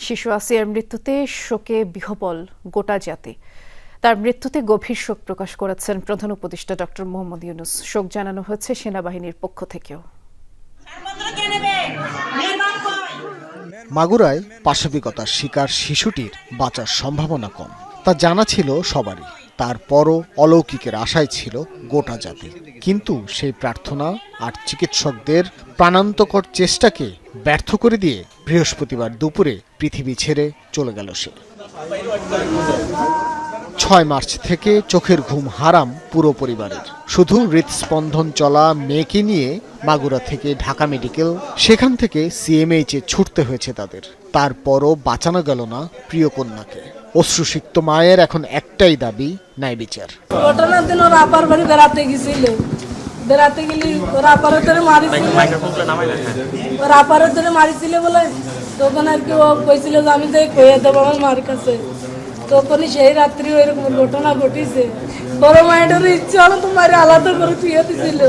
শিশু আসিয়ার মৃত্যুতে শোকে বিহবল গোটা জাতি। তার মৃত্যুতে গভীর শোক প্রকাশ করেছেন প্রধান উপদেষ্টা ডক্টর মোহাম্মদ ইউনুস। শোক জানানো হয়েছে সেনাবাহিনীর পক্ষ থেকেও। মাগুরায় পাশবিকতার শিকার শিশুটির বাঁচার সম্ভাবনা কম। তা জানা ছিল সবারই। তারপরও অলৌকিকের আশায় ছিল গোটা জাতি। কিন্তু সেই প্রার্থনা আর চিকিৎসকদের প্রাণান্তকর চেষ্টাকে ব্যর্থ করে দিয়ে বৃহস্পতিবার দুপুরে পৃথিবী ছেড়ে চলে গেল সে। ছয় মার্চ থেকে চোখের ঘুম হারাম পুরো পরিবারের। শুধু হৃদস্পন্দন চলা মেয়েকে নিয়ে মাগুরা থেকে ঢাকা মেডিকেল, সেখান থেকে সিএমএইচে ছুটতে হয়েছে তাদের। তারপরও বাঁচানো গেল না প্রিয় কন্যাকে। অশ্রুসিক্ত মায়ের এখন একটাই দাবি ন্যায় বিচার। ঘটনার দিন বেড়াতে গেছিল। বেড়াতে গেলি ওর আপারে ধরে মারিছিল। ওর আপারে ধরে মারিছিল বলে তখন আর কি ও কইছিল যে আমি যাই কইয়ে দেবো আমার মার কাছে। তখনই সেই রাত্রি ওইরকম ঘটনা ঘটিছে। বড় মায়ের ইচ্ছে হলো তো মারি আলাদা করে থুয়ে দিছিল।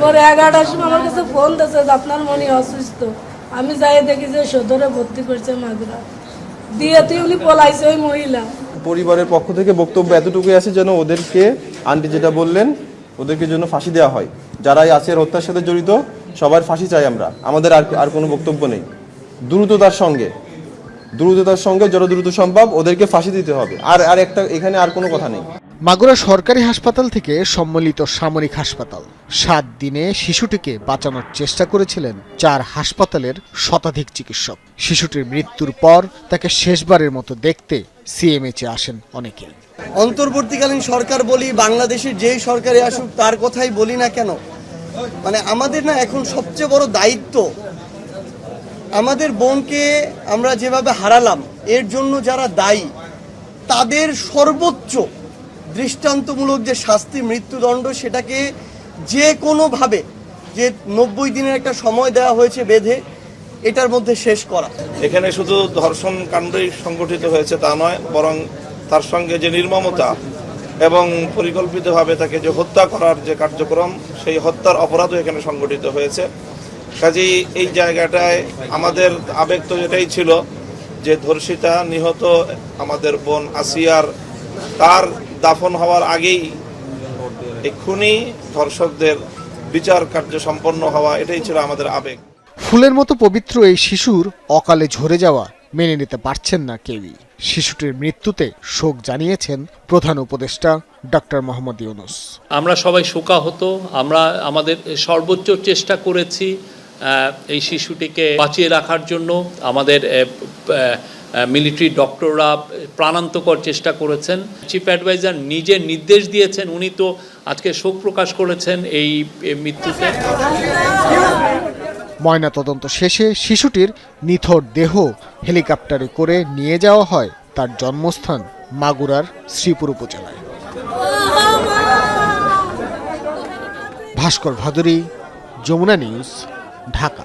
পরে এগারোটার সময় আমার কাছে ফোন দিয়েছে যে আপনার মনে অসুস্থ। আমি যাই দেখি যে সদরে ভর্তি করছে মাগুরা। দিয়ে তুই উনি পলাইছে ওই মহিলা। পরিবারের পক্ষ থেকে বক্তব্য এতটুকুই আছে যেন ওদেরকে, আন্টি যেটা বললেন ওদেরকে জন্য ফাঁসি দেওয়া হয়। যারা আসিয়ার হত্যার সাথে জড়িত, সবার ফাঁসি চাই আমরা। আমাদের আর আর কোনো বক্তব্য নেই। দ্রুততার সঙ্গে। দ্রুততার সঙ্গে যত দ্রুত সম্ভব ওদেরকে ফাঁসি দিতে হবে। আর আর একটা এখানে আর কোনো কথা নেই। মাগুরা সরকারি হাসপাতাল থেকে সম্মিলিত সামরিক হাসপাতাল। সাত দিনে শিশুটিকে বাঁচানোর চেষ্টা করেছিলেন চার হাসপাতালের শতাধিক চিকিৎসক। শিশুটির মৃত্যুর পর তাকে শেষবারের মতো দেখতে সিএমএইচে আসেন অনেকে অন্তর্বর্তীকালীন সরকার বলি, বাংলাদেশের যেই সরকারে আসুক, তার কথাই বলি না কেন? মানে আমাদের না এখন সবচেয়ে বড় দায়িত্ব, আমাদের বোনকে আমরা যেভাবে হারালাম, এর জন্য যারা দায়ী, তাদের সর্বোচ্চ দৃষ্টান্তমূলক যে শাস্তি, মৃত্যুদণ্ড, সেটাকে যে কোনোভাবে যে নব্বই দিনের একটা সময় দেওয়া হয়েছে বেঁধে, এটার মধ্যে শেষ করা। এখানে শুধু ধর্ষণ কাণ্ডই সংগঠিত হয়েছে তা নয়, বরং তার সঙ্গে যে নির্মমতা এবং পরিকল্পিতভাবে তাকে যে হত্যা করার যে কার্যক্রম, সেই হত্যার অপরাধও এখানে সংগঠিত হয়েছে। কাজেই এই জায়গাটায় আমাদের আবেগ তো এটাই ছিল যে ধর্ষিতা নিহত আমাদের বোন আসিয়ার তার দাফন হওয়ার আগেই এই খুনি ধর্ষকদের বিচার কার্য সম্পন্ন হওয়া এটাই ছিল আমাদের আবেগ। ফুলের মতো পবিত্র এই শিশুর অকালে ঝরে যাওয়া মেনে নিতে পারছেন না কেউই। শিশুটির মৃত্যুতে শোক জানিয়েছেন প্রধান উপদেষ্টা ডক্টর মোহাম্মদ ইউনুস। আমরা সবাই শোকাহত আমরা আমাদের সর্বোচ্চ চেষ্টা করেছি আহ, এই শিশুটিকে বাঁচিয়ে রাখার জন্য। আমাদের মিলিটারি ডক্টররা প্রাণান্তকর চেষ্টা করেছেন। চিফ অ্যাডভাইজার নিজে নির্দেশ দিয়েছেন, উনি তো আজকে শোক প্রকাশ করেছেন এই মৃত্যুতে। ময়নাতদন্ত শেষে শিশুটির নিথর দেহ হেলিকপ্টারে করে নিয়ে যাওয়া হয় তার জন্মস্থান মাগুরার শ্রীপুর উপজেলায়। ভাস্কর ভাদুরী, যমুনা নিউজ, ঢাকা।